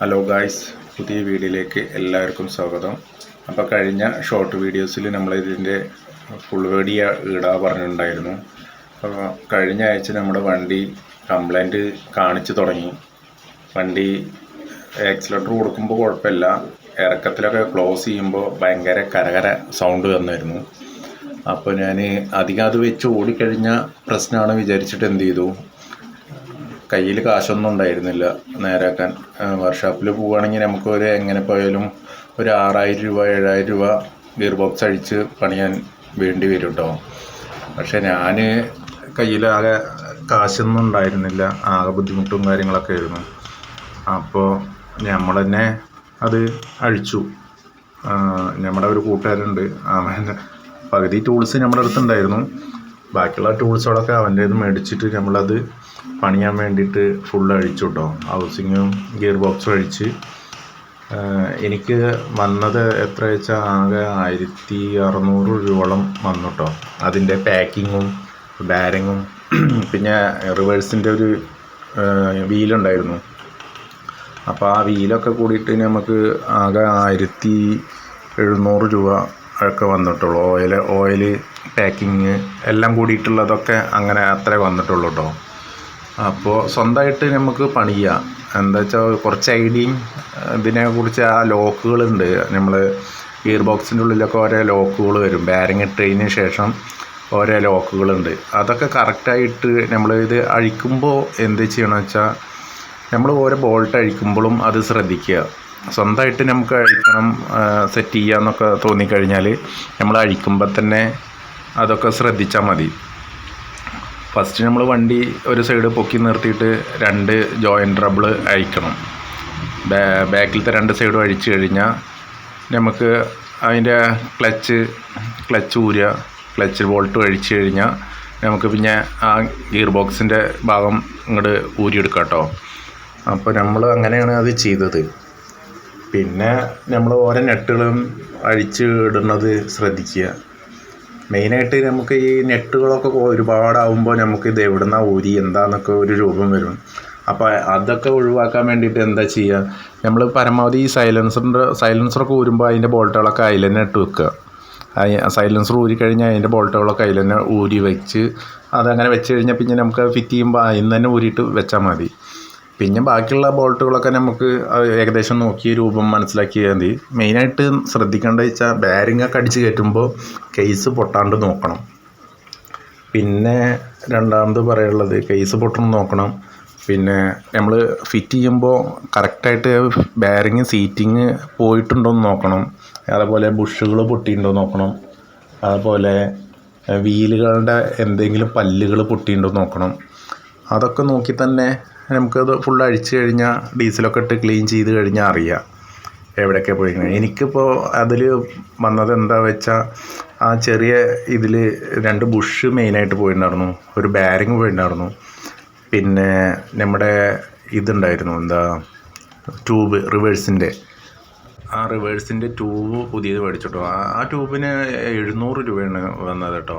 Hello guys പുതിയ വീഡിയോയിലേക്ക് എല്ലാവർക്കും സ്വാഗതം. അപ്പോൾ കഴിഞ്ഞ ഷോർട്ട് വീഡിയോസിൽ നമ്മൾ ഇതിന്റെ ഫുൾ വീഡിയോ ഇടാ പറഞ്ഞിട്ടുണ്ടായിരുന്നു. അപ്പോൾ കഴിഞ്ഞ ആഴ്ച നമ്മുടെ വണ്ടി കംപ്ലൈന്റ് കാണിച്ചു തുടങ്ങി. വണ്ടി ആക്സിലേറ്റർ കൊടുക്കുമ്പോൾ കുഴപ്പമില്ല. ഇറക്കത്തിലൊക്കെ ക്ലോസ് ചെയ്യുമ്പോൾ ഭയങ്കര കരകര സൗണ്ട് വന്നായിരുന്നു അപ്പോൾ ഞാൻ അധികം അത് വെച്ച് ഓടിക്കഴിഞ്ഞ പ്രശ്നമാണ് വിചാരിച്ചിട്ട് എന്ത് ചെയ്തു? കയ്യിൽ കാശൊന്നും ഉണ്ടായിരുന്നില്ല നേരാക്കാൻ. വർക്ക്ഷോപ്പിൽ പോവുകയാണെങ്കിൽ നമുക്ക് ഒരു എങ്ങനെ പോയാലും ഒരു ആറായിരം രൂപ ഏഴായിരം രൂപ ഗിയർ ബോക്സ് അഴിച്ച് പണിയാൻ വേണ്ടി വരും കേട്ടോ പക്ഷെ ഞാൻ കയ്യിൽ ആകെ കാശൊന്നും ഉണ്ടായിരുന്നില്ല. ആകെ ബുദ്ധിമുട്ടും കാര്യങ്ങളൊക്കെ ആയിരുന്നു. അപ്പോൾ നമ്മൾ തന്നെ അത് അഴിച്ചു. നമ്മുടെ ഒരു കൂട്ടുകാരുണ്ട് അവൻ പകുതി ടൂൾസ് നമ്മുടെ അടുത്തുണ്ടായിരുന്നു. ബാക്കിയുള്ള ടൂൾസുകളൊക്കെ അവന്റെ ഇത് മേടിച്ചിട്ട് നമ്മളത് പണിയാൻ വേണ്ടിയിട്ട് ഫുൾ അഴിച്ചു കേട്ടോ ഹൗസിങ്ങും ഗിയർ ബോക്സും അഴിച്ച്. എനിക്ക് വന്നത് എത്ര വെച്ചാൽ ആകെ ആയിരത്തി അറുന്നൂറ് രൂപയോളം വന്നു കേട്ടോ അതിന്റെ പാക്കിങ്ങും ബാരിങ്ങും പിന്നെ റിവേഴ്സിന്റെ ഒരു വീലുണ്ടായിരുന്നു. അപ്പോൾ ആ വീലൊക്കെ കൂടിയിട്ട് നമുക്ക് ആകെ ആയിരത്തി എഴുന്നൂറ് രൂപ ഒക്കെ വന്നിട്ടുള്ളൂ. ഓയിൽ ഓയിൽ പാക്കിങ് എല്ലാം കൂടിയിട്ടുള്ളതൊക്കെ അങ്ങനെ അത്രേ വന്നിട്ടുള്ളൂ കേട്ടോ അപ്പോൾ സ്വന്തമായിട്ട് നമുക്ക് പണിയാം. എന്താ വെച്ചാൽ കുറച്ച് ഐഡിയയും ഇതിനെക്കുറിച്ച് ആ ലോക്കുകളുണ്ട്. നമ്മൾ ഗിയർ ബോക്സിന്റെ ഉള്ളിലൊക്കെ ഓരോ ലോക്കുകൾ വരും. ബാരിങ് ഇട്ടതിന് ശേഷം ഓരോ ലോക്കുകളുണ്ട്. അതൊക്കെ കറക്റ്റായിട്ട് നമ്മൾ ഇത് അഴിക്കുമ്പോൾ എന്ത് ചെയ്യണമെന്ന് വെച്ചാൽ നമ്മൾ ഓരോ ബോൾട്ട് അഴിക്കുമ്പോഴും അത് ശ്രദ്ധിക്കുക. സ്വന്തമായിട്ട് നമുക്ക് അഴിക്കണം സെറ്റ് ചെയ്യാന്നൊക്കെ തോന്നിക്കഴിഞ്ഞാൽ നമ്മൾ അഴിക്കുമ്പോൾ തന്നെ അതൊക്കെ ശ്രദ്ധിച്ചാൽ മതി. ഫസ്റ്റ് നമ്മൾ വണ്ടി ഒരു സൈഡ് പൊക്കി നിർത്തിയിട്ട് രണ്ട് ജോയിന്റ് റബിൾ അഴിക്കണം. ബാക്കിലത്തെ രണ്ട് സൈഡും അഴിച്ചു കഴിഞ്ഞാൽ നമുക്ക് അതിന്റെ ക്ലച്ച് ക്ലച്ച് ഊരുക ക്ലച്ച് ബോൾട്ട് അഴിച്ചു കഴിഞ്ഞാൽ നമുക്ക് പിന്നെ ആ ഗിയർ ബോക്സിന്റെ ഭാഗം ഇങ്ങോട്ട് ഊരിയെടുക്കാം കേട്ടോ അപ്പോൾ നമ്മൾ അങ്ങനെയാണ് അത് ചെയ്തത്. പിന്നെ നമ്മൾ ഓരോ നെട്ടുകളും അഴിച്ച് ഇടുന്നത് ശ്രദ്ധിക്കുക. മെയിനായിട്ട് നമുക്ക് ഈ നെട്ടുകളൊക്കെ ഒരുപാടാവുമ്പോൾ നമുക്ക് ഇത് എവിടുന്ന ഊരി എന്താന്നൊക്കെ ഒരു രൂപം വരും. അപ്പോൾ അതൊക്കെ ഒഴിവാക്കാൻ വേണ്ടിയിട്ട് എന്താ ചെയ്യുക നമ്മൾ പരമാവധി ഈ സൈലൻസറിന്റെ സൈലൻസറൊക്കെ ഊരുമ്പോൾ അതിന്റെ ബോൾട്ടുകളൊക്കെ അതിൽ തന്നെ ഇട്ട് വെക്കുക. സൈലൻസർ ഊരി കഴിഞ്ഞാൽ അതിന്റെ ബോൾട്ടുകളൊക്കെ അതിൽ തന്നെ ഊരി വെച്ച് അതങ്ങനെ വെച്ച് കഴിഞ്ഞാൽ പിന്നെ നമുക്ക് ഫിറ്റ് ചെയ്യുമ്പോൾ അതിൽ നിന്ന് തന്നെ ഊരിയിട്ട് വെച്ചാൽ മതി. പിന്നെ ബാക്കിയുള്ള ബോൾട്ടുകളൊക്കെ നമുക്ക് ഏകദേശം നോക്കി രൂപം മനസ്സിലാക്കിയാൽ മതി. മെയിനായിട്ട് ശ്രദ്ധിക്കേണ്ടത് വെച്ചാൽ ബാരിങ് ഒക്കെ അടിച്ച് കയറ്റുമ്പോൾ കേസ് പൊട്ടാണ്ട് നോക്കണം. പിന്നെ രണ്ടാമത് പറയാനുള്ളത് കേസ് പൊട്ടണം നോക്കണം. പിന്നെ നമ്മൾ ഫിറ്റ് ചെയ്യുമ്പോൾ കറക്റ്റായിട്ട് ബാരിങ് സീറ്റിങ് പോയിട്ടുണ്ടോ എന്ന് നോക്കണം. അതേപോലെ ബുഷുകൾ പൊട്ടിയിട്ടുണ്ടോ നോക്കണം. അതുപോലെ വീലുകളുടെ എന്തെങ്കിലും പല്ലുകൾ പൊട്ടിയിട്ടുണ്ടോ നോക്കണം. അതൊക്കെ നോക്കി തന്നെ നമുക്കത് ഫുൾ അഴിച്ചു കഴിഞ്ഞാൽ ഡീസലൊക്കെ ഇട്ട് ക്ലീൻ ചെയ്ത് കഴിഞ്ഞാൽ അറിയാം എവിടെയൊക്കെ പോയിരിക്കുന്നത് എനിക്കിപ്പോൾ അതിൽ വന്നത് എന്താ വെച്ചാൽ ആ ചെറിയ ഇതിൽ രണ്ട് ബുഷ് മെയിനായിട്ട് പോയിട്ടുണ്ടായിരുന്നു ഒരു ബാരിങ് പോയിട്ടുണ്ടായിരുന്നു പിന്നെ നമ്മുടെ ഇതുണ്ടായിരുന്നു എന്താ ട്യൂബ് റിവേഴ്സിന്റെ ആ റിവേഴ്സിന്റെ ട്യൂബ് പുതിയത് മേടിച്ചിട്ടോ. ആ ട്യൂബിന് എഴുന്നൂറ് രൂപയാണ് വന്നത് കേട്ടോ.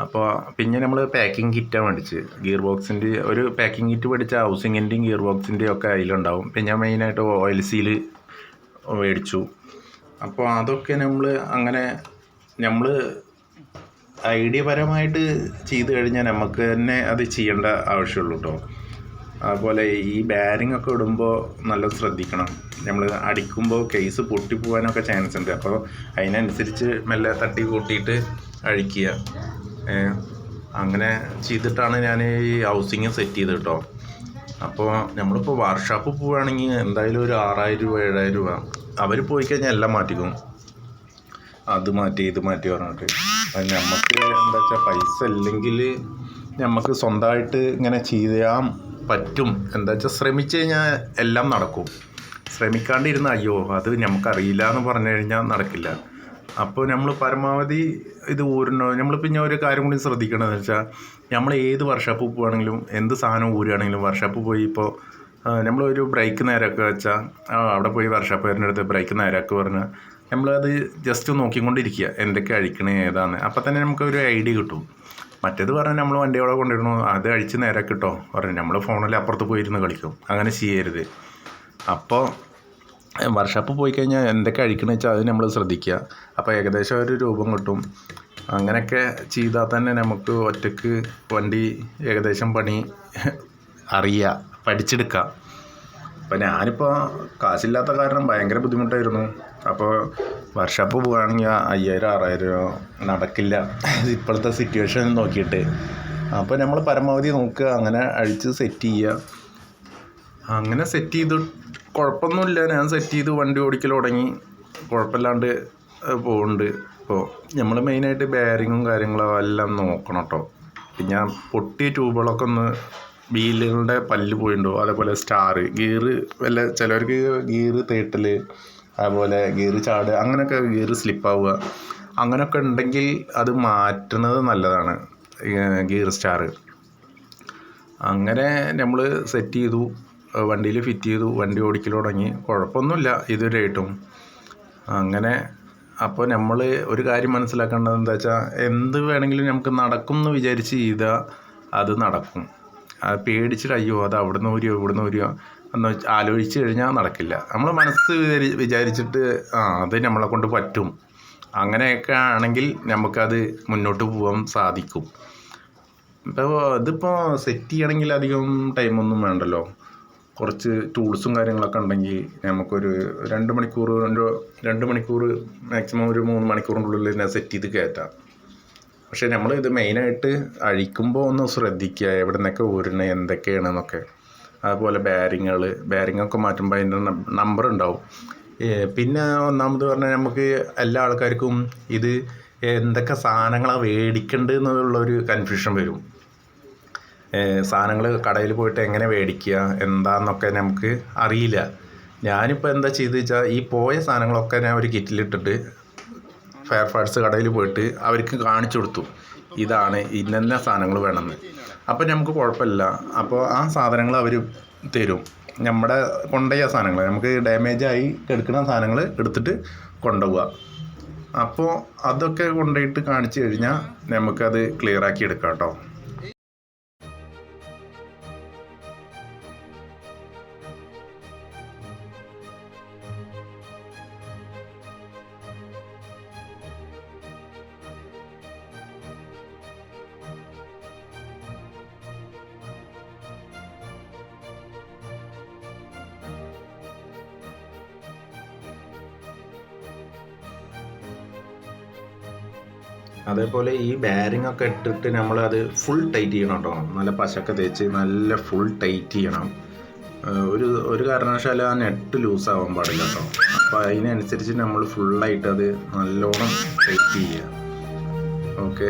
അപ്പോൾ പിന്നെ നമ്മൾ പാക്കിംഗ് കിറ്റാണ് മേടിച്ച്. ഗിയർ ബോക്സിന്റെ ഒരു പാക്കിംഗ് കിറ്റ് മേടിച്ച ഹൗസിങ്ങിന്റെയും ഗിയർ ബോക്സിന്റെയും ഒക്കെ അതിലുണ്ടാവും. പിന്നെ മെയിനായിട്ട് ഓയിൽ സീൽ മേടിച്ചു. അപ്പോൾ അതൊക്കെ നമ്മൾ അങ്ങനെ നമ്മൾ ഐഡിയ പരമായിട്ട് ചെയ്ത് കഴിഞ്ഞാൽ നമുക്ക് തന്നെ അത് ചെയ്യേണ്ട ആവശ്യമുള്ളൂ കേട്ടോ അതുപോലെ ഈ ബാരിങ് ഒക്കെ ഇടുമ്പോൾ നല്ല ശ്രദ്ധിക്കണം. നമ്മൾ അടിക്കുമ്പോൾ കേസ് പൊട്ടിപ്പോവാനൊക്കെ ചാൻസ് ഉണ്ട്. അപ്പോൾ അതിനനുസരിച്ച് മെല്ലെ തട്ടി കൂട്ടിയിട്ട് അഴിക്കുക. അങ്ങനെ ചെയ്തിട്ടാണ് ഞാൻ ഈ ഹൗസിങ് സെറ്റ് ചെയ്തത് കേട്ടോ അപ്പോൾ നമ്മളിപ്പോൾ വർക്ക്ഷോപ്പ് പോവുകയാണെങ്കിൽ എന്തായാലും ഒരു ആറായിരം രൂപ ഏഴായിരം രൂപ. അവർ പോയി കഴിഞ്ഞാൽ എല്ലാം മാറ്റിക്കും. അത് മാറ്റി ഇത് മാറ്റി പറഞ്ഞിട്ട്. നമുക്ക് എന്താ വെച്ചാൽ പൈസ ഇല്ലെങ്കിൽ നമുക്ക് സ്വന്തമായിട്ട് ഇങ്ങനെ ചെയ്യാൻ പറ്റും. എന്താ വെച്ചാൽ ശ്രമിച്ചു കഴിഞ്ഞാൽ എല്ലാം നടക്കും. ശ്രമിക്കാണ്ടിരുന്ന അയ്യോ അത് നമുക്കറിയില്ല എന്ന് പറഞ്ഞു കഴിഞ്ഞാൽ നടക്കില്ല. അപ്പോൾ നമ്മൾ പരമാവധി ഇത് ഊരണോ നമ്മൾ പിന്നെ ഒരു കാര്യം കൂടി ശ്രദ്ധിക്കണമെന്ന് വെച്ചാൽ നമ്മൾ ഏത് വർഷപ്പ് പോവുകയാണെങ്കിലും എന്ത് സാധനം ഊരുകയാണെങ്കിലും വർഷാപ്പ് പോയി ഇപ്പോൾ നമ്മളൊരു ബ്രേക്ക് നേരമൊക്കെ വെച്ചാൽ അവിടെ പോയി വർക്ക്ഷോപ്പുകാരന്റെ അടുത്ത് ബ്രേക്ക് നേരമൊക്കെ പറഞ്ഞാൽ നമ്മളത് ജസ്റ്റ് നോക്കിക്കൊണ്ടിരിക്കുക എന്തൊക്കെ അഴിക്കണേ ഏതാന്ന് അപ്പം തന്നെ നമുക്കൊരു ഐഡിയ കിട്ടും. മറ്റേത് പറഞ്ഞാൽ നമ്മൾ വണ്ടി അവിടെ കൊണ്ടിരുന്നു അത് അഴിച്ച് നേരെ കിട്ടോ പറഞ്ഞു നമ്മൾ ഫോണിൽ അപ്പുറത്ത് പോയിരുന്ന് കളിക്കും. അങ്ങനെ ചെയ്യരുത്. അപ്പോൾ വർഷോപ്പ് പോയി കഴിഞ്ഞാൽ എന്തൊക്കെ അഴിക്കണമെന്ന് വെച്ചാൽ അത് നമ്മൾ ശ്രദ്ധിക്കുക. അപ്പോൾ ഏകദേശം ഒരു രൂപം കിട്ടും. അങ്ങനെയൊക്കെ ചെയ്താൽ തന്നെ നമുക്ക് ഒറ്റയ്ക്ക് വണ്ടി ഏകദേശം പണി അറിയുക പഠിച്ചെടുക്കാം. അപ്പോൾ ഞാനിപ്പോൾ കാശില്ലാത്ത കാരണം ഭയങ്കര ബുദ്ധിമുട്ടായിരുന്നു. അപ്പോൾ വർക്ക്ഷോപ്പ് പോവുകയാണെങ്കിൽ അയ്യായിരം ആറായിരം നടക്കില്ല. ഇപ്പോഴത്തെ സിറ്റുവേഷൻ നോക്കിയിട്ട്. അപ്പോൾ നമ്മൾ പരമാവധി നോക്കുക അങ്ങനെ അഴിച്ച് സെറ്റ് ചെയ്യുക. അങ്ങനെ സെറ്റ് ചെയ്ത് കുഴപ്പമൊന്നുമില്ല. ഞാൻ സെറ്റ് ചെയ്ത് വണ്ടി ഓടിക്കൽ തുടങ്ങി. കുഴപ്പമില്ലാണ്ട് പോകുന്നുണ്ട് ഇപ്പോൾ നമ്മൾ മെയിനായിട്ട് ബെയറിങ്ങും കാര്യങ്ങളും എല്ലാം നോക്കണം കേട്ടോ പിന്നെ പൊട്ടിയ ട്യൂബുകളൊക്കെ ഒന്ന് വീലുകളുടെ പല്ല് പോയിട്ടുണ്ടോ അതേപോലെ സ്റ്റാർ ഗിയർ വല്ല ചിലവർക്ക് ഗിയറ് തേട്ടൽ അതുപോലെ ഗിയർ ചാട് അങ്ങനെയൊക്കെ ഗിയർ സ്ലിപ്പാവുക അങ്ങനെയൊക്കെ ഉണ്ടെങ്കിൽ അത് മാറ്റുന്നത് നല്ലതാണ്. ഗിയർ സ്റ്റാർ അങ്ങനെ നമ്മൾ സെറ്റ് ചെയ്തു. വണ്ടിയിൽ ഫിറ്റ് ചെയ്തു വണ്ടി ഓടിക്കൽ തുടങ്ങി. കുഴപ്പമൊന്നുമില്ല ഇതുവരെയായിട്ടും അങ്ങനെ അപ്പോൾ നമ്മൾ ഒരു കാര്യം മനസ്സിലാക്കേണ്ടത് എന്താ വെച്ചാൽ എന്ത് വേണമെങ്കിലും നമുക്ക് നടക്കും എന്ന് വിചാരിച്ച് ചെയ്താൽ അത് നടക്കും. അത് പേടിച്ചിട്ട് അയ്യോ അത് അവിടെ നിന്ന് ഊരിയോ നിന്ന് ഊരിയോ എന്ന് ആലോചിച്ച് കഴിഞ്ഞാൽ നടക്കില്ല. നമ്മൾ മനസ്സ് വിചാരി- വിചാരിച്ചിട്ട് ആ അത് നമ്മളെ കൊണ്ട് പറ്റും. അങ്ങനെയൊക്കെ ആണെങ്കിൽ നമുക്കത് മുന്നോട്ട് പോകാൻ സാധിക്കും. ഇപ്പോൾ ഇതിപ്പോൾ സെറ്റ് ചെയ്യണമെങ്കിൽ അധികം ടൈമൊന്നും വേണ്ടല്ലോ. കുറച്ച് ടൂൾസും കാര്യങ്ങളൊക്കെ ഉണ്ടെങ്കിൽ നമുക്കൊരു രണ്ട് മണിക്കൂർ ഒരു രണ്ട് മണിക്കൂർ മാക്സിമം ഒരു മൂന്ന് മണിക്കൂറിന്റെ ഉള്ളിൽ തന്നെ സെറ്റ് ചെയ്ത് കയറ്റാം. പക്ഷേ നമ്മൾ ഇത് മെയിനായിട്ട് അഴിക്കുമ്പോൾ ഒന്ന് ശ്രദ്ധിക്കുക എവിടെ നിന്നൊക്കെ ഊരണ എന്തൊക്കെയാണെന്നൊക്കെ അതുപോലെ ബാരിങ്ങുകൾ ബാരിങ്ങൊക്കെ മാറ്റുമ്പോൾ അതിന്റെ നമ്പർ ഉണ്ടാവും. പിന്നെ ഒന്നാമത് പറഞ്ഞാൽ നമുക്ക് എല്ലാ ആൾക്കാർക്കും ഇത് എന്തൊക്കെ സാധനങ്ങളാണ് മേടിക്കേണ്ടത് എന്നുള്ളൊരു കൺഫ്യൂഷൻ വരും. സാധനങ്ങൾ കടയിൽ പോയിട്ട് എങ്ങനെ മേടിക്കുക എന്താന്നൊക്കെ നമുക്ക് അറിയില്ല. ഞാനിപ്പോൾ എന്താ ചെയ്തു വെച്ചാൽ ഈ പോയ സാധനങ്ങളൊക്കെ ഞാൻ ഒരു കിറ്റിലിട്ടിട്ട് ഫയർ പാർട്സ് കടയിൽ പോയിട്ട് അവർക്ക് കാണിച്ചു കൊടുത്തു. ഇതാണ് ഇന്നെന്ന സാധനങ്ങൾ വേണമെന്ന്. അപ്പോൾ നമുക്ക് കുഴപ്പമില്ല. അപ്പോൾ ആ സാധനങ്ങൾ അവർ തരും. നമ്മുടെ കൊണ്ടുപോയ സാധനങ്ങൾ നമുക്ക് ഡാമേജായി ആയി കിടക്കുന്ന സാധനങ്ങൾ എടുത്തിട്ട് കൊണ്ടുപോവുക അപ്പോൾ അതൊക്കെ കൊണ്ടുപോയിട്ട് കാണിച്ചു കഴിഞ്ഞാൽ നമുക്കത് ക്ലിയർ ആക്കി എടുക്കാം കേട്ടോ അതേപോലെ ഈ ബാരിംഗ് ഒക്കെ ഇട്ടിട്ട് നമ്മൾ അത് ഫുൾ ടൈറ്റ് ചെയ്യണം കേട്ടോ നല്ല പശക്കെ തേച്ച് നല്ല ഫുൾ ടൈറ്റ് ചെയ്യണം. ഒരു ഒരു കാരണവശാലും ആ നെറ്റ് ആവാൻ പാടില്ല കേട്ടോ അപ്പോൾ അതിനനുസരിച്ച് നമ്മൾ ഫുള്ളായിട്ട് അത് നല്ലോണം ടൈറ്റ് ചെയ്യുക. ഓക്കെ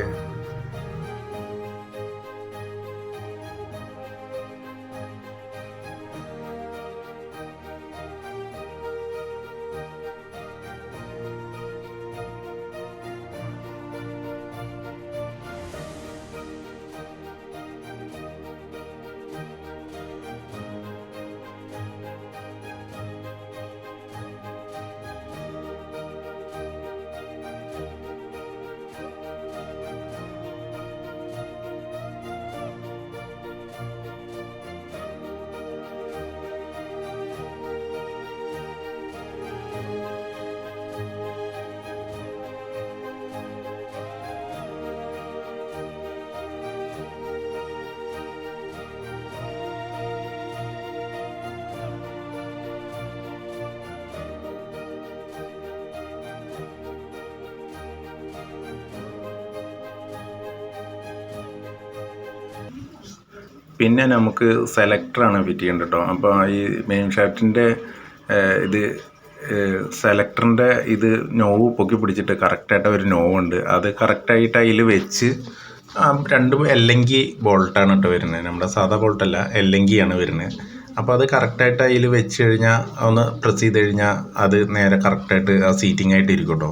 പിന്നെ നമുക്ക് സെലക്ടറാണ് ഫിറ്റ് ചെയ്യേണ്ടത് കേട്ടോ അപ്പോൾ ഈ മെയിൻ ഷർട്ടിന്റെ ഇത് സെലക്ടറിന്റെ ഇത് നോവ് പൊക്കി പിടിച്ചിട്ട് കറക്റ്റായിട്ട് ഒരു നോവ് ഉണ്ട്. അത് കറക്റ്റായിട്ട് അതിൽ വെച്ച് രണ്ടും എല്ലെങ്കി ബോൾട്ടാണ് കേട്ടോ വരുന്നത് നമ്മുടെ സാധാ ബോൾട്ടല്ല എല്ലെങ്കിയാണ് വരുന്നത് അപ്പോൾ അത് കറക്റ്റായിട്ട് അതിൽ വെച്ച് കഴിഞ്ഞാൽ ഒന്ന് പ്രസ് ചെയ്ത് കഴിഞ്ഞാൽ അത് നേരെ കറക്റ്റായിട്ട് ആ സീറ്റിംഗ് ആയിട്ട് ഇരിക്കും കേട്ടോ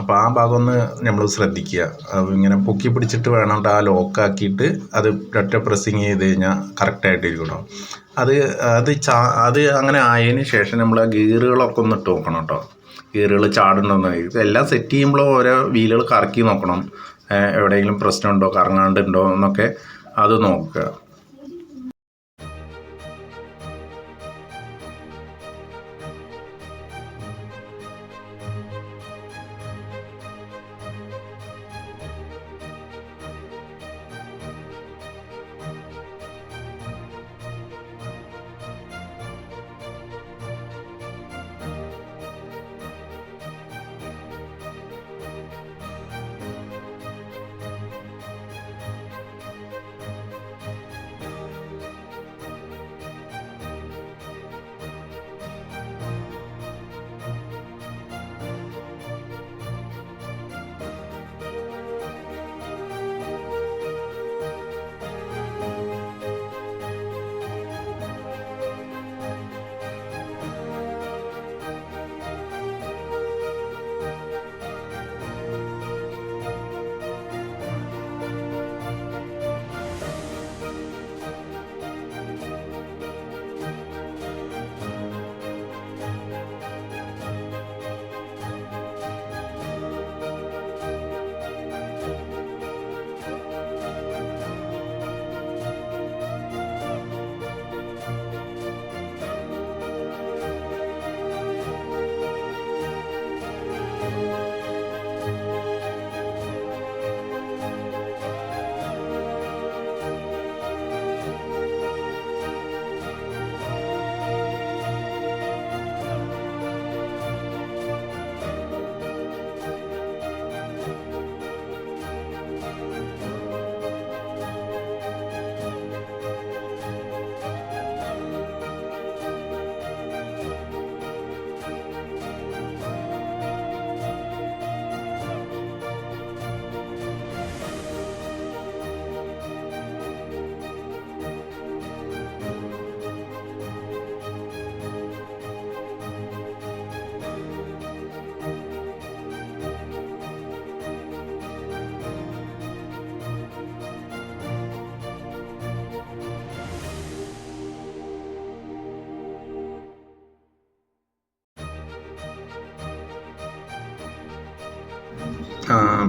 അപ്പോൾ ആ ഭാഗം ഒന്ന് നമ്മൾ ശ്രദ്ധിക്കുക. അത് ഇങ്ങനെ പൊക്കി പിടിച്ചിട്ട് വേണം ആ ലോക്കാക്കിയിട്ട് അത് ഒറ്റ പ്രസ്സിങ് ചെയ്ത് കഴിഞ്ഞാൽ കറക്റ്റായിട്ട് ഇരിക്കണം അത് അത് ചാ അത് അങ്ങനെ ആയതിന് ശേഷം നമ്മൾ ആ ഗീറുകളൊക്കെ ഒന്ന് ഇട്ട് നോക്കണം കേട്ടോ ഗീറുകൾ ചാടുന്നുണ്ടോ എല്ലാം സെറ്റ് ചെയ്യുമ്പോൾ ഓരോ വീലുകൾ കറക്കി നോക്കണം. എവിടെയെങ്കിലും പ്രശ്നമുണ്ടോ കറങ്ങാണ്ടുണ്ടോ എന്നൊക്കെ അത് നോക്കുക.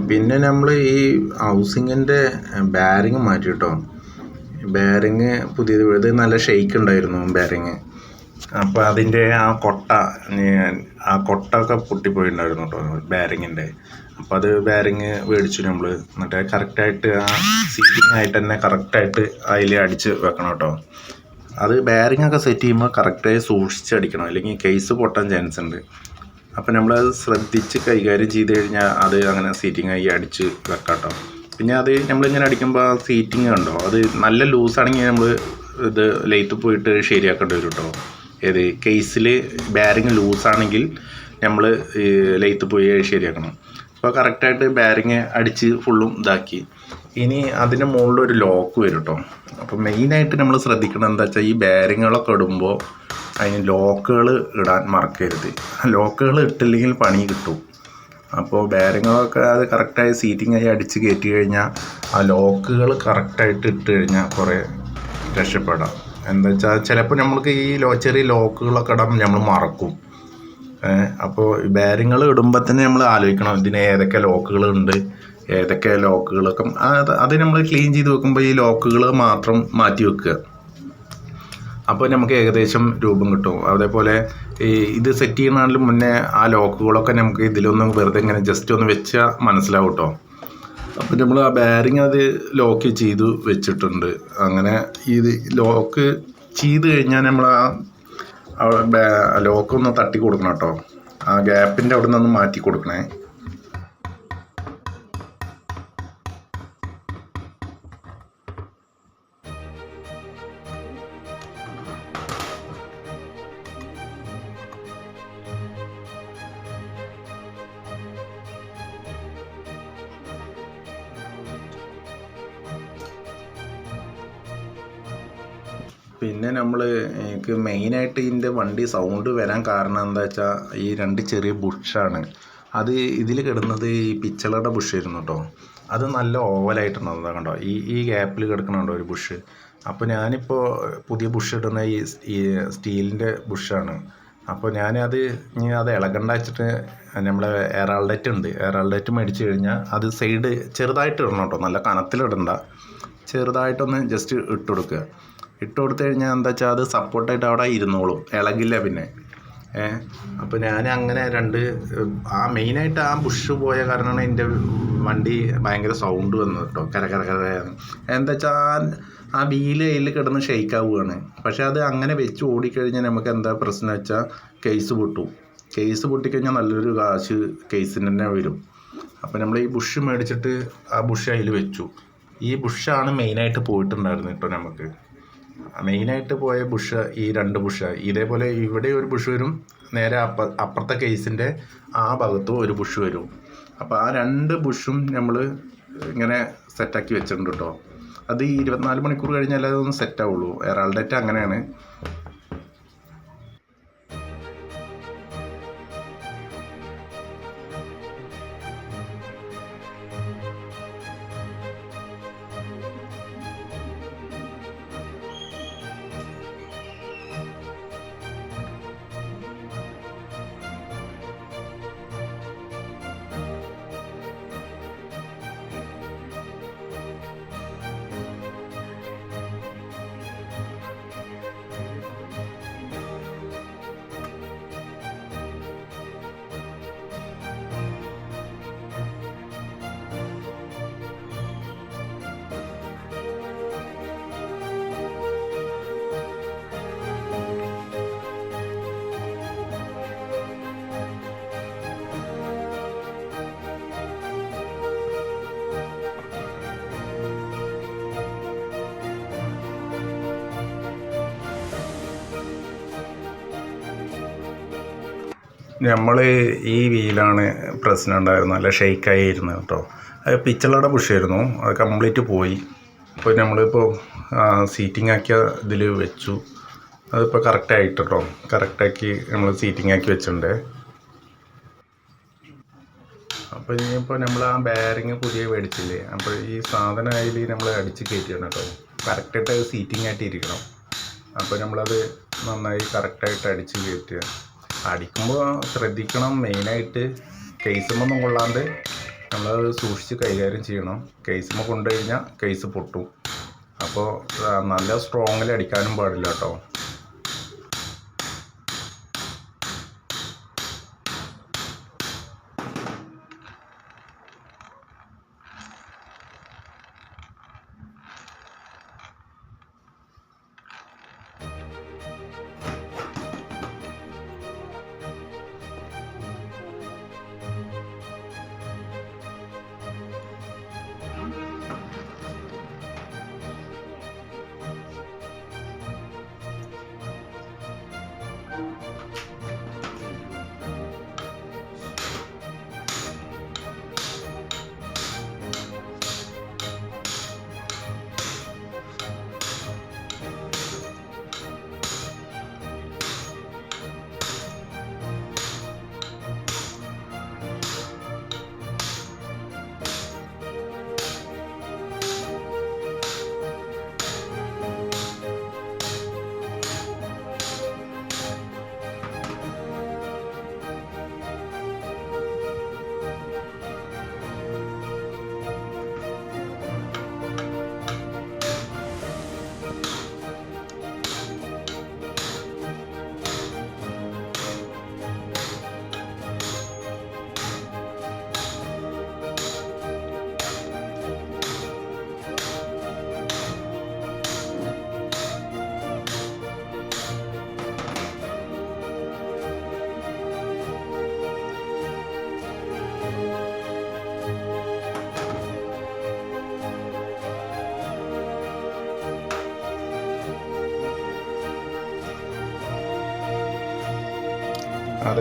പിന്നെ നമ്മൾ ഈ ഹൗസിങ്ങിന്റെ ബാരിങ് മാറ്റി കേട്ടോ ബാരിങ് പുതിയത് ഇത് നല്ല ഷെയ്ക്ക് ഉണ്ടായിരുന്നു ബാരിങ് അപ്പോൾ അതിന്റെ ആ കൊട്ട ആ ആ കൊട്ടൊക്കെ പൊട്ടിപ്പോയിട്ടുണ്ടായിരുന്നു കേട്ടോ ബാരിങ്ങിന്റെ അപ്പോൾ അത് ബാരിങ് മേടിച്ചു നമ്മൾ എന്നിട്ട് കറക്റ്റായിട്ട് ആ സീറ്റിംഗ് ആയിട്ട് തന്നെ കറക്റ്റായിട്ട് അതിൽ അടിച്ച് വെക്കണം കേട്ടോ അത് ബെയറിംഗ് ഒക്കെ സെറ്റ് ചെയ്യുമ്പോൾ കറക്റ്റായി സൂക്ഷിച്ച് അടിക്കണം അല്ലെങ്കിൽ കേസ് പൊട്ടാൻ ചാൻസ് ഉണ്ട്. അപ്പോൾ നമ്മളത് ശ്രദ്ധിച്ച് കൈകാര്യം ചെയ്ത് കഴിഞ്ഞാൽ അത് അങ്ങനെ സീറ്റിംഗ് ആയി അടിച്ച് വെക്കാട്ടോ. കേട്ടോ പിന്നെ അത് നമ്മളിങ്ങനെ അടിക്കുമ്പോൾ ആ സീറ്റിംഗ് ഉണ്ടോ അത് നല്ല ലൂസാണെങ്കിൽ നമ്മൾ ഇത് ലെയ്ത്ത് പോയിട്ട് ശരിയാക്കേണ്ടി വരും കേട്ടോ ഏത്? കേസിൽ ബാരിങ് ലൂസാണെങ്കിൽ നമ്മൾ ലെയ്ത്ത് പോയി ശരിയാക്കണം. അപ്പോൾ കറക്റ്റായിട്ട് ബാരിങ് അടിച്ച് ഫുള്ളും ഇതാക്കി. ഇനി അതിന്റെ മുകളിൽ ഒരു ലോക്ക് വരും കേട്ടോ അപ്പോൾ മെയിനായിട്ട് നമ്മൾ ശ്രദ്ധിക്കണം എന്താ വെച്ചാൽ ഈ ബാരിങ്ങുകളൊക്കെ ഇടുമ്പോൾ അതിന് ലോക്കുകൾ ഇടാൻ മറക്കരുത്. ലോക്കുകൾ ഇട്ടില്ലെങ്കിൽ പണി കിട്ടും. അപ്പോൾ ബാരങ്ങളൊക്കെ അത് കറക്റ്റായി സീറ്റിംഗ് ആയി അടിച്ച് കയറ്റി കഴിഞ്ഞാൽ ആ ലോക്കുകൾ കറക്റ്റായിട്ട് ഇട്ട് കഴിഞ്ഞാൽ കുറേ രക്ഷപ്പെടാം. എന്താ വെച്ചാൽ ചിലപ്പോൾ നമ്മൾക്ക് ഈ ലോ ചെറിയ ലോക്കുകളൊക്കെ ഇടാൻ നമ്മൾ മറക്കും. അപ്പോൾ ബാരിങ്ങൾ ഇടുമ്പോൾ തന്നെ നമ്മൾ ആലോചിക്കണം ഇതിന് ഏതൊക്കെ ലോക്കുകൾ ഉണ്ട് ഏതൊക്കെ ലോക്കുകളൊക്കെ അത് അത് നമ്മൾ ക്ലീൻ ചെയ്ത് വെക്കുമ്പോൾ ഈ ലോക്കുകൾ മാത്രം മാറ്റി വെക്കുക. അപ്പോൾ നമുക്ക് ഏകദേശം രൂപം കിട്ടും. അതേപോലെ ഈ ഇത് സെറ്റ് ചെയ്യുന്നതിന് മുന്നേ ആ ലോക്കുകളൊക്കെ നമുക്ക് ഇതിലൊന്ന് വെറുതെ ഇങ്ങനെ ജസ്റ്റ് ഒന്ന് വെച്ചാൽ മനസ്സിലാവും കേട്ടോ അപ്പോൾ നമ്മൾ ആ ബാരിങ് അത് ലോക്ക് ചെയ്ത് വെച്ചിട്ടുണ്ട്. അങ്ങനെ ഇത് ലോക്ക് ചെയ്ത് കഴിഞ്ഞാൽ നമ്മൾ ആ ലോക്ക് ഒന്ന് തട്ടി കൊടുക്കണം കേട്ടോ ആ ഗ്യാപ്പിന്റെ അവിടെ നിന്ന് മാറ്റി കൊടുക്കണേ. എനിക്ക് മെയിനായിട്ട് ഇതിന്റെ വണ്ടി സൗണ്ട് വരാൻ കാരണം എന്താ വെച്ചാൽ ഈ രണ്ട് ചെറിയ ബുഷാണ്. അത് ഇതിൽ കിടന്നത് ഈ പിച്ചളയുടെ ബുഷായിരുന്നു കേട്ടോ അത് നല്ല ഓവലായിട്ടുണ്ടാകുന്നത് കണ്ടോ? ഈ ഈ ഗ്യാപ്പിൽ കിടക്കണുണ്ടോ ഒരു ബുഷ്? അപ്പോൾ ഞാനിപ്പോൾ പുതിയ ബുഷ് ഇടുന്ന ഈ ഈ സ്റ്റീലിന്റെ ബുഷാണ്. അപ്പോൾ ഞാനത് ഇനി അത് ഇളകണ്ട വെച്ചിട്ട് നമ്മളെ എറാൾഡേറ്റ് ഉണ്ട്. എറാൾഡേറ്റ് മേടിച്ച് കഴിഞ്ഞാൽ അത് സൈഡ് ചെറുതായിട്ട് ഇടണം കേട്ടോ നല്ല കനത്തിലിടണ്ട. ചെറുതായിട്ടൊന്ന് ജസ്റ്റ് ഇട്ട് കൊടുക്കുക. ഇട്ട് കൊടുത്തു കഴിഞ്ഞാൽ എന്താ വെച്ചാൽ അത് സപ്പോർട്ടായിട്ട് അവിടെ ഇരുന്നോളും. ഇളകില്ല പിന്നെ. ഏ? അപ്പോൾ ഞാൻ അങ്ങനെ രണ്ട് ആ മെയിനായിട്ട് ആ ബുഷ് പോയ കാരണമാണ് എന്റെ വണ്ടി ഭയങ്കര സൗണ്ട് വന്നത് കേട്ടോ കര കര കര. എന്താ വെച്ചാൽ ആ വീൽ അതിൽ കിടന്ന് ഷെയ്ക്ക് ആവുകയാണ്. പക്ഷെ അത് അങ്ങനെ വെച്ച് ഓടിക്കഴിഞ്ഞാൽ നമുക്ക് എന്താ പ്രശ്നം വെച്ചാൽ കേസ് പൊട്ടും. കേസ് പൊട്ടിക്കഴിഞ്ഞാൽ നല്ലൊരു കാശ് കേസിന് തന്നെ വരും. അപ്പോൾ നമ്മൾ ഈ ബുഷ് മേടിച്ചിട്ട് ആ ബുഷ് അതിൽ വെച്ചു. ഈ ബുഷാണ് മെയിനായിട്ട് പോയിട്ടുണ്ടായിരുന്നു കേട്ടോ നമുക്ക്. മെയിനായിട്ട് പോയ ബുഷ് ഈ രണ്ട് ബുഷ്. ഇതേപോലെ ഇവിടെ ഒരു ബുഷ് വരും നേരെ അപ്പ അപ്പുറത്തെ കേസിന്റെ ആ ഭാഗത്തും ഒരു ബുഷ് വരും. അപ്പോൾ ആ രണ്ട് ബുഷും നമ്മൾ ഇങ്ങനെ സെറ്റാക്കി വെച്ചിട്ടുണ്ട് കേട്ടോ അത് ഈ ഇരുപത്തിനാല് മണിക്കൂർ കഴിഞ്ഞാലേ അതൊന്ന് സെറ്റ് ആവുള്ളൂ. എറാൾഡേറ്റ് അങ്ങനെയാണ്. നമ്മൾ ഈ വീലാണ് പ്രശ്നം ഉണ്ടായിരുന്നത്. നല്ല ഷെയ്ക്കായി ഇരുന്നത് കേട്ടോ. അത് പിച്ചളയുടെ ബുഷായിരുന്നു അത് കംപ്ലീറ്റ് പോയി. അപ്പോൾ നമ്മളിപ്പോൾ സീറ്റിംഗ് ആക്കിയ ഇതിൽ വെച്ചു. അതിപ്പോൾ കറക്റ്റ് ആയിട്ട് കേട്ടോ. കറക്റ്റാക്കി നമ്മൾ സീറ്റിംഗ് ആക്കി വെച്ചിട്ടുണ്ട്. അപ്പോൾ ഇനിയിപ്പോൾ നമ്മൾ ആ ബാരിങ് പുതിയ മേടിച്ചില്ലേ? അപ്പോൾ ഈ സാധനം അതിൽ നമ്മൾ അടിച്ച് കയറ്റിയാണ് കേട്ടോ. കറക്റ്റായിട്ട് സീറ്റിംഗ് ആയിട്ട് ഇരിക്കണം. അപ്പോൾ നമ്മളത് നന്നായി കറക്റ്റായിട്ട് അടിച്ച് കയറ്റുക. അടിക്കുമ്പോൾ ശ്രദ്ധിക്കണം മെയിനായിട്ട്. കേസുമൊന്നും കൊള്ളാണ്ട് നമ്മൾ സൂക്ഷിച്ച് കൈകാര്യം ചെയ്യണം. കേസുമ്പോൾ കൊണ്ടു കഴിഞ്ഞാൽ കേസ് പൊട്ടും. അപ്പോൾ നല്ല സ്ട്രോങ്ങിൽ അടിക്കാനും പാടില്ല കേട്ടോ.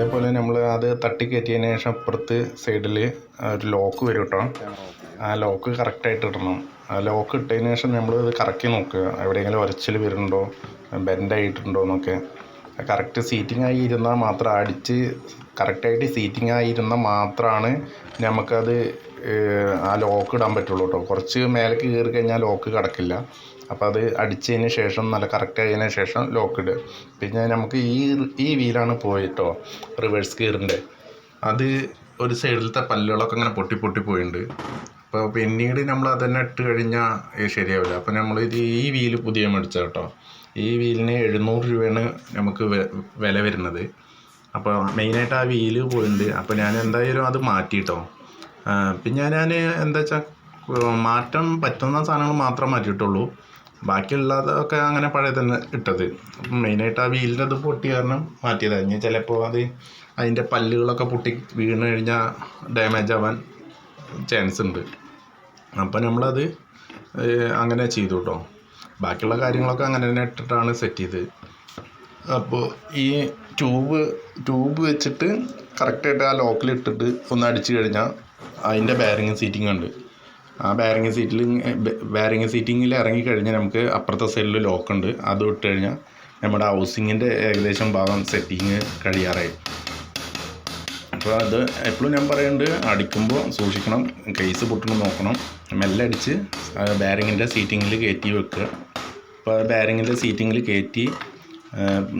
അതേപോലെ നമ്മൾ അത് തട്ടിക്കയറ്റിയതിന് ശേഷം അപ്പുറത്ത് സൈഡിൽ ഒരു ലോക്ക് വരും കേട്ടോ. ആ ലോക്ക് കറക്റ്റായിട്ട് ഇടണം. ആ ലോക്ക് ഇട്ടതിന് ശേഷം നമ്മൾ ഇത് കറക്കി നോക്കുക. എവിടെയെങ്കിലും ഉരച്ചിൽ വരുന്നുണ്ടോ? ബെൻഡായിട്ടുണ്ടോ എന്നൊക്കെ. കറക്റ്റ് സീറ്റിംഗ് ആയി ഇരുന്നാൽ മാത്രം അടിച്ച് കറക്റ്റായിട്ട് സീറ്റിംഗ് ആയി ഇരുന്നാൽ മാത്രമാണ് നമുക്കത് ആ ലോക്ക് ഇടാൻ പറ്റുള്ളൂ കേട്ടോ. കുറച്ച് മേലേക്ക് കയറി കഴിഞ്ഞാൽ ലോക്ക് കിടക്കില്ല. അപ്പോൾ അത് അടിച്ചതിന് ശേഷം നല്ല കറക്റ്റ് ആയതിന് ശേഷം ലോക്ക് ഇടുക പിന്നെ നമുക്ക് ഈ ഈ വീലാണ് പോയിട്ടോ റിവേഴ്സ് ഗിയറിന്റെ അത് ഒരു സൈഡിലത്തെ പല്ലുകളൊക്കെ ഇങ്ങനെ പൊട്ടി പൊട്ടി പോയിട്ടുണ്ട് അപ്പോൾ പിന്നീട് നമ്മൾ അതന്നെ ഇട്ട് കഴിഞ്ഞാൽ ശരിയാവില്ല. അപ്പോൾ നമ്മൾ ഇത് ഈ വീൽ പുതിയ മേടിച്ച കേട്ടോ ഈ വീലിന് എഴുന്നൂറ് രൂപയാണ് നമുക്ക് വില വരുന്നത്. അപ്പോൾ മെയിനായിട്ട് ആ വീൽ പോയിട്ടുണ്ട് അപ്പോൾ ഞാൻ എന്തായാലും അത് മാറ്റിയിട്ടോ പിന്നെ ഞാൻ എന്താ വെച്ചാൽ മാറ്റം പറ്റുന്ന സാധനങ്ങൾ മാത്രം മാറ്റിയിട്ടുള്ളൂ. ബാക്കിയുള്ളതൊക്കെ അങ്ങനെ പഴയ തന്നെ ഇട്ടത്. മെയിനായിട്ട് ആ വീലിന്റെ അത് പൊട്ടി കാരണം മാറ്റിയതാണ് ഇനി ചിലപ്പോൾ അത് അതിന്റെ പല്ലുകളൊക്കെ പൊട്ടി വീണ് കഴിഞ്ഞാൽ ഡാമേജ് ആവാൻ ചാൻസ് ഉണ്ട്. അപ്പം നമ്മളത് അങ്ങനെ ചെയ്തു കേട്ടോ ബാക്കിയുള്ള കാര്യങ്ങളൊക്കെ അങ്ങനെ തന്നെ ഇട്ടിട്ടാണ് സെറ്റ് ചെയ്തത് അപ്പോൾ ഈ ട്യൂബ് ട്യൂബ് വെച്ചിട്ട് കറക്റ്റായിട്ട് ആ ലോക്കിൽ ഇട്ടിട്ട് ഒന്ന് അടിച്ചു കഴിഞ്ഞാൽ അതിന്റെ ബാരിങ് സീറ്റിംഗ് ഉണ്ട്. ആ ബാരിങ് സീറ്റിൽ ബാരിങ് സീറ്റിങ്ങിൽ ഇറങ്ങിക്കഴിഞ്ഞാൽ നമുക്ക് അപ്പുറത്തെ സൈഡിൽ ലോക്കുണ്ട് അത് ഇട്ട് കഴിഞ്ഞാൽ നമ്മുടെ ഹൗസിങ്ങിന്റെ ഏകദേശം ഭാഗം സെറ്റിങ് കഴിയാറായി. അപ്പോൾ അത് എപ്പോഴും ഞാൻ പറയുന്നുണ്ട് അടിക്കുമ്പോൾ സൂക്ഷിക്കണം കേസ് പൊട്ടണം നോക്കണം. മെല്ലെ അടിച്ച് ബാരിങ്ങിന്റെ സീറ്റിങ്ങിൽ കയറ്റി വെക്കുക. അപ്പോൾ ബാരിങ്ങിന്റെ സീറ്റിങ്ങിൽ കയറ്റി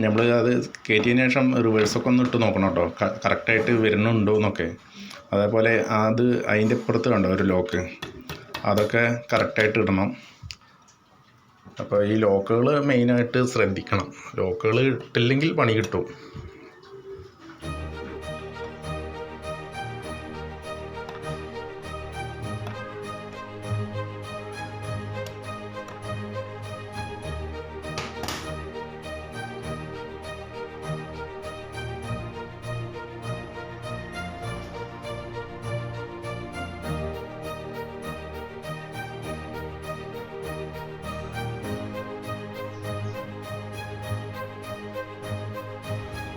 നമ്മൾ അത് കയറ്റിയതിന് ശേഷം റിവേഴ്സൊക്കെ ഒന്ന് ഇട്ട് നോക്കണം കേട്ടോ. കറക്റ്റായിട്ട് വരുന്നുണ്ടോ എന്നൊക്കെ. അതേപോലെ അത് അതിന്റെ ഇപ്പുറത്ത് കണ്ടോ ഒരു ലോക്ക്? അതൊക്കെ കറക്റ്റായിട്ട് ഇടണം. അപ്പോൾ ഈ ലോക്കുകൾ മെയിനായിട്ട് ശ്രദ്ധിക്കണം. ലോക്കുകൾ ഇട്ടില്ലെങ്കിൽ പണി കിട്ടും.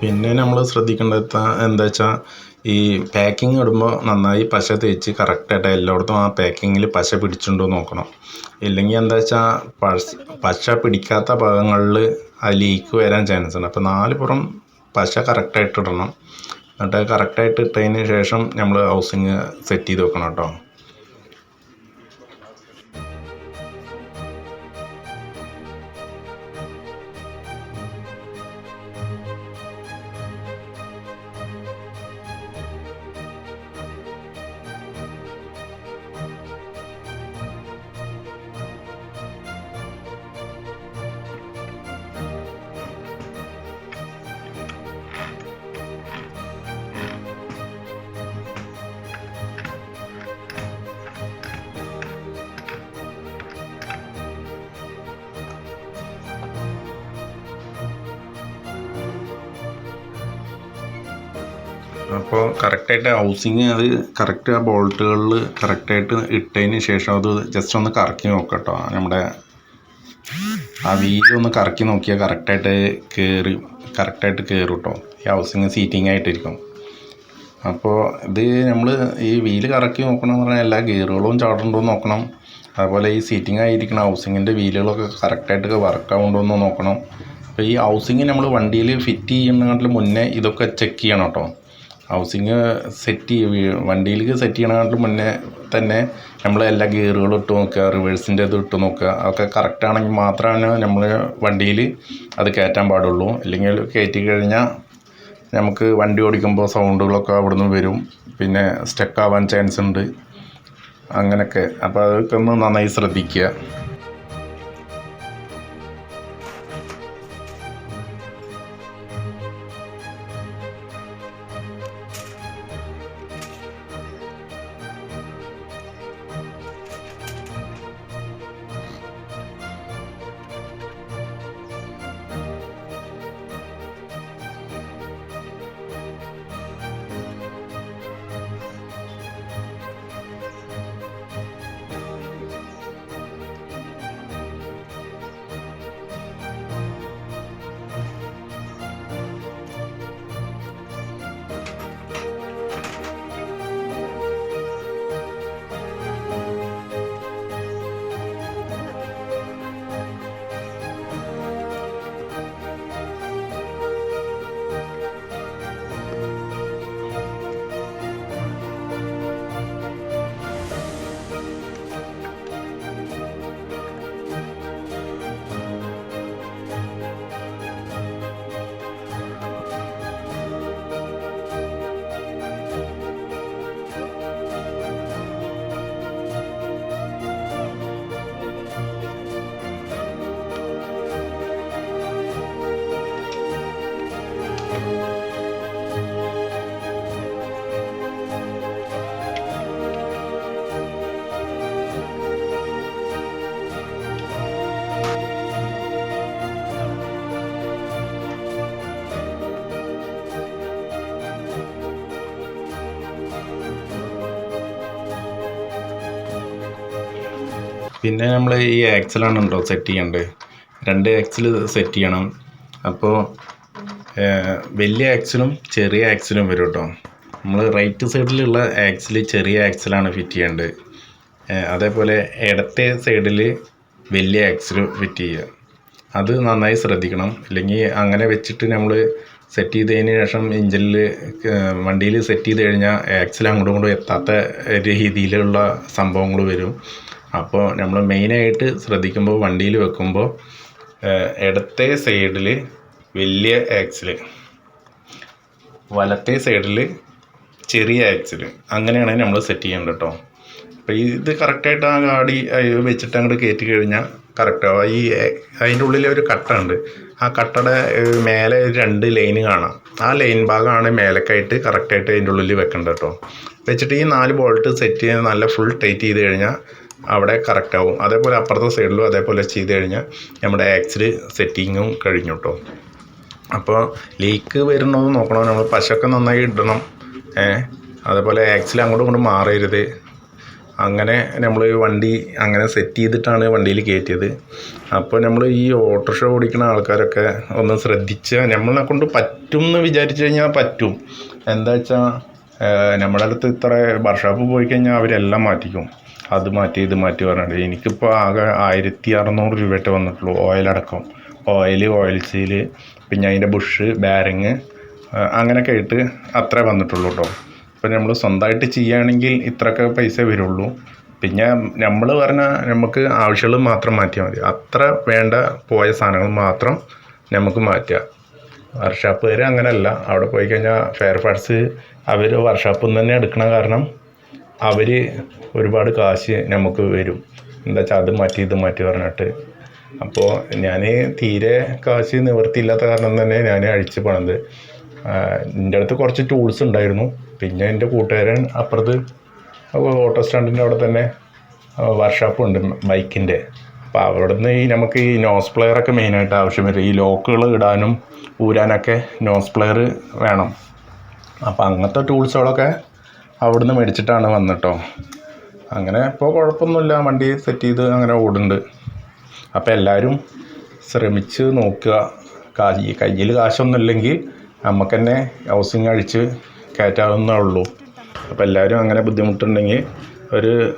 പിന്നെ നമ്മൾ ശ്രദ്ധിക്കേണ്ടത് എന്താ വെച്ചാൽ ഈ പാക്കിങ് ഇടുമ്പോൾ നന്നായി പശ തേച്ച് കറക്റ്റായിട്ട് എല്ലായിടത്തും ആ പാക്കിങ്ങിൽ പശ പിടിച്ചിട്ടുണ്ടോ എന്ന് നോക്കണം. ഇല്ലെങ്കിൽ എന്താ വെച്ചാൽ പശ പിടിക്കാത്ത ഭാഗങ്ങളിൽ ആ ലീക്ക് വരാൻ ചാൻസ് ഉണ്ട്. അപ്പോൾ നാല് പുറം പശ കറക്റ്റായിട്ട് ഇടണം. എന്നിട്ട് കറക്റ്റായിട്ട് ഇട്ടതിന് ശേഷം നമ്മൾ ഹൗസിങ് സെറ്റ് ചെയ്ത് വെക്കണം കേട്ടോ അപ്പോൾ കറക്റ്റായിട്ട് ഹൗസിങ് അത് കറക്റ്റ് ആ ബോൾട്ടുകളിൽ കറക്റ്റായിട്ട് ഇട്ടതിന് ശേഷം അത് ജസ്റ്റ് ഒന്ന് കറക്കി നോക്കട്ടോ. കേട്ടോ നമ്മുടെ ആ വീലൊന്ന് കറക്കി നോക്കിയാൽ കറക്റ്റായിട്ട് കയറി കറക്റ്റായിട്ട് കയറും കേട്ടോ ഈ ഹൗസിങ് സീറ്റിംഗ് ആയിട്ടിരിക്കും. അപ്പോൾ ഇത് നമ്മൾ ഈ വീൽ കറക്കി നോക്കണം എന്ന് പറഞ്ഞാൽ എല്ലാ ഗിയറുകളും ചാടുന്നുണ്ടോ എന്ന് നോക്കണം. അതുപോലെ ഈ സീറ്റിംഗ് ആയിരിക്കണം ഹൗസിങ്ങിന്റെ വീലുകളൊക്കെ കറക്റ്റായിട്ട് വർക്ക് ആവുന്നുണ്ടോ എന്ന് നോക്കണം. അപ്പോൾ ഈ ഹൗസിങ് നമ്മൾ വണ്ടിയിൽ ഫിറ്റ് ചെയ്യുന്നതിനാട്ടിൽ മുന്നേ ഇതൊക്കെ ചെക്ക് ചെയ്യണം കേട്ടോ ഹൗസിങ് സെറ്റ് വണ്ടിയിലേക്ക് സെറ്റ് ചെയ്യണതിനാട്ടിൽ മുന്നേ തന്നെ നമ്മൾ എല്ലാ ഗിയറുകളും ഇട്ട് നോക്കുക റിവേഴ്സിന്റെ ഇത് ഇട്ട് നോക്കുക അതൊക്കെ കറക്റ്റ് ആണെങ്കിൽ മാത്രമാണ് നമ്മൾ വണ്ടിയിൽ അത് കയറ്റാൻ പാടുള്ളൂ. അല്ലെങ്കിൽ കയറ്റി കഴിഞ്ഞാൽ നമുക്ക് വണ്ടി ഓടിക്കുമ്പോൾ സൗണ്ടുകളൊക്കെ അവിടുന്ന് വരും. പിന്നെ സ്റ്റക്ക് ആവാൻ ചാൻസ് ഉണ്ട്. അങ്ങനെയൊക്കെ അപ്പോൾ അതൊക്കെ ഒന്ന് നന്നായി ശ്രദ്ധിക്കുക. പിന്നെ നമ്മൾ ഈ ആക്സലാണ് സെറ്റ് ചെയ്യേണ്ടത് രണ്ട് ആക്സിൽ സെറ്റ് ചെയ്യണം. അപ്പോൾ വലിയ ആക്സിലും ചെറിയ ആക്സിലും വരും കേട്ടോ നമ്മൾ റൈറ്റ് സൈഡിലുള്ള ആക്സിൽ ചെറിയ ആക്സിലാണ് ഫിറ്റ് ചെയ്യേണ്ടത് അതേപോലെ ഇടത്തെ സൈഡിൽ വലിയ ആക്സിൽ ഫിറ്റ് ചെയ്യുക. അത് നന്നായി ശ്രദ്ധിക്കണം. ഇല്ലെങ്കിൽ അങ്ങനെ വെച്ചിട്ട് നമ്മൾ സെറ്റ് ചെയ്തതിന് ശേഷം എഞ്ചിനിൽ വണ്ടിയിൽ സെറ്റ് ചെയ്ത് കഴിഞ്ഞാൽ ആക്സിൽ അങ്ങോട്ടും ഇങ്ങോട്ടും എത്താത്ത രീതിയിലുള്ള സംഭവങ്ങൾ വരും. അപ്പോൾ നമ്മൾ മെയിനായിട്ട് ശ്രദ്ധിക്കുമ്പോൾ വണ്ടിയിൽ വെക്കുമ്പോൾ ഇടത്തെ സൈഡിൽ വലിയ ആക്സിൽ വലത്തെ സൈഡിൽ ചെറിയ ആക്സിൽ അങ്ങനെയാണ് നമ്മൾ സെറ്റ് ചെയ്യേണ്ടത് കേട്ടോ അപ്പോൾ ഇത് കറക്റ്റായിട്ട് ആ ഗാഡി വെച്ചിട്ട് അങ്ങോട്ട് കയറ്റി കഴിഞ്ഞാൽ കറക്റ്റാവും ഈ അതിന്റെ ഉള്ളിൽ ഒരു കട്ടുണ്ട് ആ കട്ടയുടെ മേലെ രണ്ട് ലൈന് കാണാം. ആ ലൈൻ ഭാഗമാണ് മേലക്കായിട്ട് കറക്റ്റായിട്ട് അതിന്റെ ഉള്ളിൽ വെക്കേണ്ടത് കേട്ടോ വെച്ചിട്ട് ഈ നാല് ബോൾട്ട് സെറ്റ് ചെയ്ത് നല്ല ഫുൾ ടൈറ്റ് ചെയ്ത് കഴിഞ്ഞാൽ അവിടെ കറക്റ്റ് ആവും. അതേപോലെ അപ്പുറത്തെ സൈഡിലും അതേപോലെ ചെയ്ത് കഴിഞ്ഞാൽ നമ്മുടെ ആക്സിൽ സെറ്റിങ്ങും കഴിഞ്ഞു കേട്ടോ അപ്പോൾ ലീക്ക് വരുന്നത് നോക്കണം. നമ്മൾ പശൊക്കെ നന്നായി ഇടണം. അതേപോലെ ആക്സിൽ അങ്ങോട്ടും ഇങ്ങോട്ടും മാറരുത്. അങ്ങനെ നമ്മൾ വണ്ടി അങ്ങനെ സെറ്റ് ചെയ്തിട്ടാണ് വണ്ടിയിൽ കയറ്റിയത്. അപ്പോൾ നമ്മൾ ഈ ഓട്ടോറിക്ഷ ഓടിക്കുന്ന ആൾക്കാരൊക്കെ ഒന്ന് ശ്രദ്ധിച്ച് നമ്മളെ കൊണ്ട് പറ്റും എന്ന് വിചാരിച്ചു കഴിഞ്ഞാൽ പറ്റും. എന്താ വെച്ചാൽ നമ്മുടെ അടുത്ത് ഇത്ര വർഷാപ്പ് പോയി കഴിഞ്ഞാൽ അവരെല്ലാം മാറ്റിക്കും. അത് മാറ്റി ഇത് മാറ്റി പറഞ്ഞിട്ട്. എനിക്കിപ്പോൾ ആകെ ആയിരത്തി അറുന്നൂറ് രൂപയായിട്ട് വന്നിട്ടുള്ളൂ ഓയിലടക്കം. ഓയിൽ ഓയിൽ സീൽ പിന്നെ അതിന്റെ ബുഷ് ബാരിങ് അങ്ങനെയൊക്കെ ആയിട്ട് അത്രേ വന്നിട്ടുള്ളൂ കേട്ടോ ഇപ്പം നമ്മൾ സ്വന്തമായിട്ട് ചെയ്യുകയാണെങ്കിൽ ഇത്രയൊക്കെ പൈസ വരുള്ളൂ. പിന്നെ നമ്മൾ പറഞ്ഞാൽ നമുക്ക് ആവശ്യമുള്ളത് മാത്രം മാറ്റിയാൽ മതി. അത്ര വേണ്ട പോയ സാധനങ്ങൾ മാത്രം നമുക്ക് മാറ്റുക. വർക്ക്ഷോപ്പുകാർ അങ്ങനെയല്ല അവിടെ പോയി കഴിഞ്ഞാൽ ഫെയർ പാർട്സ് അവർ വർക്ക്ഷോപ്പിൽ നിന്ന് തന്നെ എടുക്കണ കാരണം അവർ ഒരുപാട് കാശ് നമുക്ക് വരും. എന്താ വെച്ചാൽ അത് മാറ്റി ഇത് മാറ്റി പറഞ്ഞിട്ട്. അപ്പോൾ ഞാൻ തീരെ കാശ് നിവൃത്തിയില്ലാത്ത കാരണം തന്നെ ഞാൻ അഴിച്ച് പണത്. എന്റെ അടുത്ത് കുറച്ച് ടൂൾസ് ഉണ്ടായിരുന്നു. പിന്നെ എന്റെ കൂട്ടുകാരൻ അപ്പുറത്ത് ഓട്ടോ സ്റ്റാൻഡിന്റെ അവിടെ തന്നെ വർക്ക്ഷോപ്പ് ഉണ്ട് ബൈക്കിന്റെ അപ്പോൾ അവിടെ നിന്ന് ഈ നമുക്ക് ഈ നോസ് പ്ലെയറൊക്കെ മെയിനായിട്ട് ആവശ്യം വരും. ഈ ലോക്കുകൾ ഇടാനും ഊരാനൊക്കെ നോസ് പ്ലെയർ വേണം. അപ്പോൾ അങ്ങനത്തെ ടൂൾസുകളൊക്കെ അവിടുന്ന് മേടിച്ചിട്ടാണ് വന്നിട്ടോ. അങ്ങനെ ഇപ്പോൾ കുഴപ്പമൊന്നുമില്ല വണ്ടി സെറ്റ് ചെയ്ത് അങ്ങനെ ഓടുന്നുണ്ട്. അപ്പോൾ എല്ലാവരും ശ്രമിച്ച് നോക്കുക. കാ- കയ്യിൽ കാശൊന്നും ഇല്ലെങ്കിൽ നമുക്ക് തന്നെ ഹൗസിങ് അഴിച്ച് കയറ്റാവുന്നേ ഉള്ളൂ. അപ്പോൾ എല്ലാവരും അങ്ങനെ ബുദ്ധിമുട്ടുണ്ടെങ്കിൽ ഒരു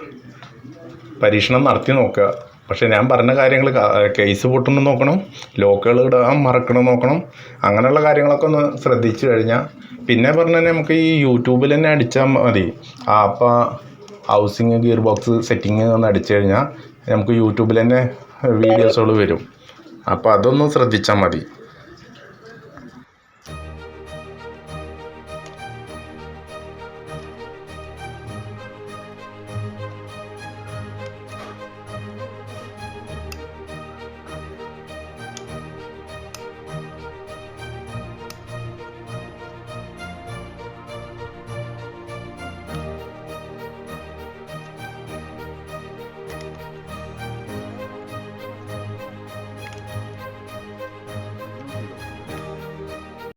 പരീക്ഷണം നടത്തി നോക്കുക. പക്ഷേ ഞാൻ പറഞ്ഞ കാര്യങ്ങൾ കേസ് പൊട്ടുന്നു നോക്കണം ലോക്കുകൾ ഇടാൻ മറക്കണം നോക്കണം അങ്ങനെയുള്ള കാര്യങ്ങളൊക്കെ ഒന്ന് ശ്രദ്ധിച്ചു കഴിഞ്ഞാൽ പിന്നെ പറഞ്ഞാൽ നമുക്ക് ഈ യൂട്യൂബിൽ തന്നെ അടിച്ചാൽ മതി. ആ അപ്പം ഹൗസിങ് ഗിയർ ബോക്സ് സെറ്റിങ് ഒന്ന് അടിച്ചു കഴിഞ്ഞാൽ നമുക്ക് യൂട്യൂബിൽ തന്നെ വീഡിയോസുകൾ വരും. അപ്പോൾ അതൊന്ന് ശ്രദ്ധിച്ചാൽ മതി.